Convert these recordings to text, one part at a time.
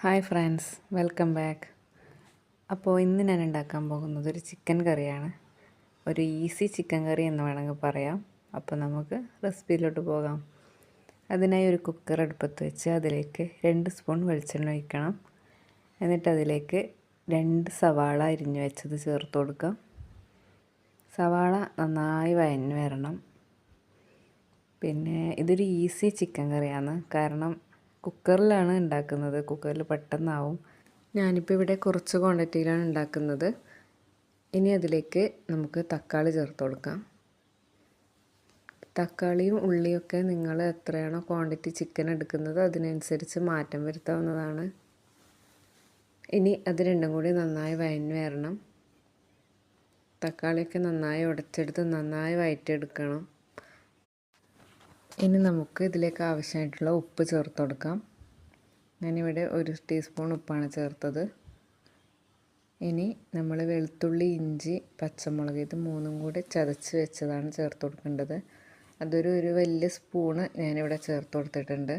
Hi friends welcome back. അപ്പോൾ ഇന്ന് ഞാൻ ഉണ്ടാക്കാൻ പോകുന്നത് ഒരു ചിക്കൻ കറിയാണ്. ഒരു ഈസി ചിക്കൻ കറി എന്ന് വേണമെങ്കിൽ പറയാം. അപ്പോൾ നമുക്ക് റെസിപ്പിയിലോട്ട് പോകാം. അതിനായി ഒരു കുക്കർ അടുപ്പത്ത് വെച്ച് അതിലേക്ക് രണ്ട് സ്പൂൺ വെളിച്ചെണ്ണ ഒഴിക്കണം. എന്നിട്ട് അതിലേക്ക് രണ്ട് സവാള അരിഞ്ഞു വെച്ചത് ചേർത്ത് കൊടുക്കാം. സവാള നന്നായി വയഞ്ഞു വരണം. പിന്നെ ഇതൊരു ഈസി ചിക്കൻ കറിയാണ്. കാരണം കുക്കറിലാണ് ഉണ്ടാക്കുന്നത്. കുക്കറിൽ പെട്ടെന്നാവും. ഞാനിപ്പോൾ ഇവിടെ കുറച്ച് ക്വാണ്ടിറ്റിയിലാണ് ഉണ്ടാക്കുന്നത്. ഇനി അതിലേക്ക് നമുക്ക് തക്കാളി ചേർത്ത് കൊടുക്കാം. തക്കാളിയും ഉള്ളിയൊക്കെ നിങ്ങൾ എത്രയാണോ ക്വാണ്ടിറ്റി ചിക്കൻ എടുക്കുന്നത് അതിനനുസരിച്ച് മാറ്റം വരുത്താവുന്നതാണ്. ഇനി അത് രണ്ടും കൂടി നന്നായി വയന് വരണം. തക്കാളിയൊക്കെ നന്നായി ഉടച്ചെടുത്ത് നന്നായി വയറ്റിയെടുക്കണം. ഇനി നമുക്ക് ഇതിലേക്ക് ആവശ്യമായിട്ടുള്ള ഉപ്പ് ചേർത്ത് കൊടുക്കാം. ഞാനിവിടെ ഒരു ടീസ്പൂൺ ഉപ്പാണ് ചേർത്തത്. ഇനി നമ്മൾ വെളുത്തുള്ളി ഇഞ്ചി പച്ചമുളക് ഇത് മൂന്നും കൂടി ചതച്ച് വെച്ചതാണ് ചേർത്ത് കൊടുക്കേണ്ടത്. അതൊരു ഒരു വലിയ സ്പൂണ് ഞാനിവിടെ ചേർത്ത് കൊടുത്തിട്ടുണ്ട്.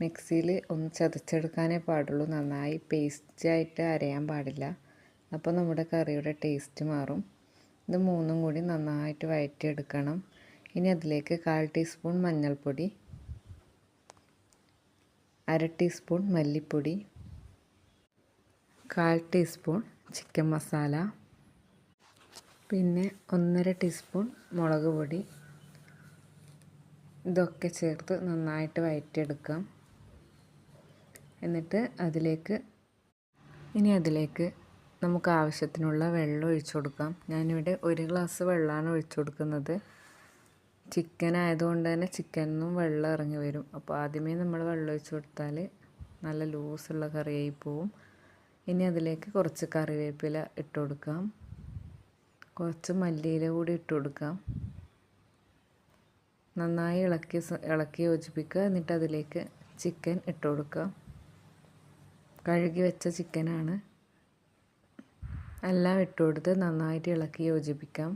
മിക്സിയിൽ ഒന്ന് ചതച്ചെടുക്കാനേ പാടുള്ളൂ. നന്നായി പേസ്റ്റായിട്ട് അരയാൻ പാടില്ല. അപ്പോൾ നമ്മുടെ കറിയുടെ ടേസ്റ്റ് മാറും. ഇത് മൂന്നും കൂടി നന്നായിട്ട് വഴറ്റിയെടുക്കണം ഇനി അതിലേക്ക് കാൽ ടീസ്പൂൺ മഞ്ഞൾപ്പൊടി അര ടീസ്പൂൺ മല്ലിപ്പൊടി കാൽ ടീസ്പൂൺ ചിക്കൻ മസാല പിന്നെ ഒന്നര ടീസ്പൂൺ മുളക് പൊടി. ഇതൊക്കെ ചേർത്ത് നന്നായിട്ട് വഴറ്റിയെടുക്കാം എന്നിട്ട് അതിലേക്ക് ഇനി അതിലേക്ക് നമുക്ക് ആവശ്യത്തിനുള്ള വെള്ളം ഒഴിച്ചു കൊടുക്കാം. ഞാനിവിടെ ഒരു ഗ്ലാസ് വെള്ളമാണ് ഒഴിച്ചു കൊടുക്കുന്നത്. ചിക്കൻ ആയതുകൊണ്ട് തന്നെ ചിക്കനിന്നും വെള്ളം ഇറങ്ങി വരും. അപ്പോൾ ആദ്യമേ നമ്മൾ വെള്ളം ഒഴിച്ച് കൊടുത്താൽ നല്ല ലൂസുള്ള കറിയായി പോവും. ഇനി അതിലേക്ക് കുറച്ച് കറിവേപ്പില ഇട്ട് കൊടുക്കാം. കുറച്ച് മല്ലിയില കൂടി ഇട്ട് കൊടുക്കാം. നന്നായി ഇളക്കി ഇളക്കി യോജിപ്പിക്കുക. എന്നിട്ട് അതിലേക്ക് ചിക്കൻ ഇട്ട് കൊടുക്കുക. കഴുകി വെച്ച ചിക്കനാണ് എല്ലാം ഇട്ട് കൊടുത്ത് നന്നായിട്ട് ഇളക്കി യോജിപ്പിക്കാം.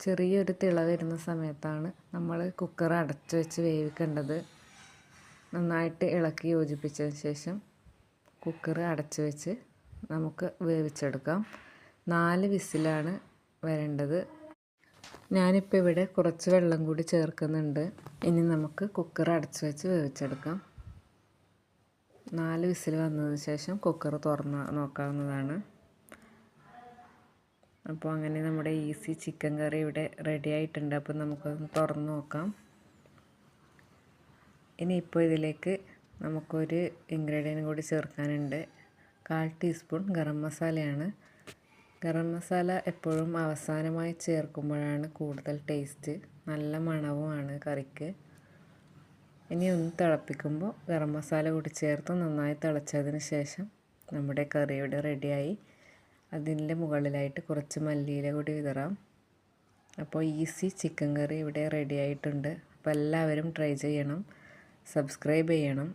ചെറിയൊരു തിള വരുന്ന സമയത്താണ് നമ്മൾ കുക്കർ അടച്ചു വെച്ച് വേവിക്കേണ്ടത് നന്നായിട്ട് ഇളക്കി യോജിപ്പിച്ചതിന് ശേഷം കുക്കർ അടച്ചു വെച്ച് നമുക്ക് വേവിച്ചെടുക്കാം. നാല് വിസിലാണ് വരേണ്ടത്. ഞാനിപ്പോൾ ഇവിടെ കുറച്ച് വെള്ളം കൂടി ചേർക്കുന്നുണ്ട്. ഇനി നമുക്ക് കുക്കർ അടച്ചു വെച്ച് വേവിച്ചെടുക്കാം. നാല് വിസിൽ വന്നതിന് ശേഷം കുക്കർ തുറന്ന് നോക്കാവുന്നതാണ്. അപ്പോൾ അങ്ങനെ നമ്മുടെ ഈസി ചിക്കൻ കറി ഇവിടെ റെഡി ആയിട്ടുണ്ട്. അപ്പോൾ നമുക്കൊന്ന് തുറന്ന് നോക്കാം. ഇനി ഇപ്പോൾ ഇതിലേക്ക് നമുക്കൊരു ഇൻഗ്രീഡിയന്റ് കൂടി ചേർക്കാനുണ്ട്. കാൽ ടീസ്പൂൺ ഗരം മസാലയാണ്. ഗരം മസാല എപ്പോഴും അവസാനമായി ചേർക്കുമ്പോഴാണ് കൂടുതൽ ടേസ്റ്റ് നല്ല മണവുമാണ് കറിക്ക്. ഇനി ഒന്ന് തിളപ്പിക്കുമ്പോൾ ഗരം മസാല കൂടി ചേർത്ത് നന്നായി തിളച്ചതിന് ശേഷം നമ്മുടെ കറി ഇവിടെ റെഡിയായി അതിന്റെ മുകളിലായിട്ട് കുറച്ച് മല്ലിയില കൂടി വിതറാം. അപ്പോൾ ഈസി ചിക്കൻ കറി ഇവിടെ റെഡി ആയിട്ടുണ്ട്. അപ്പോൾ എല്ലാവരും ട്രൈ ചെയ്യണം. സബ്സ്ക്രൈബ് ചെയ്യണം.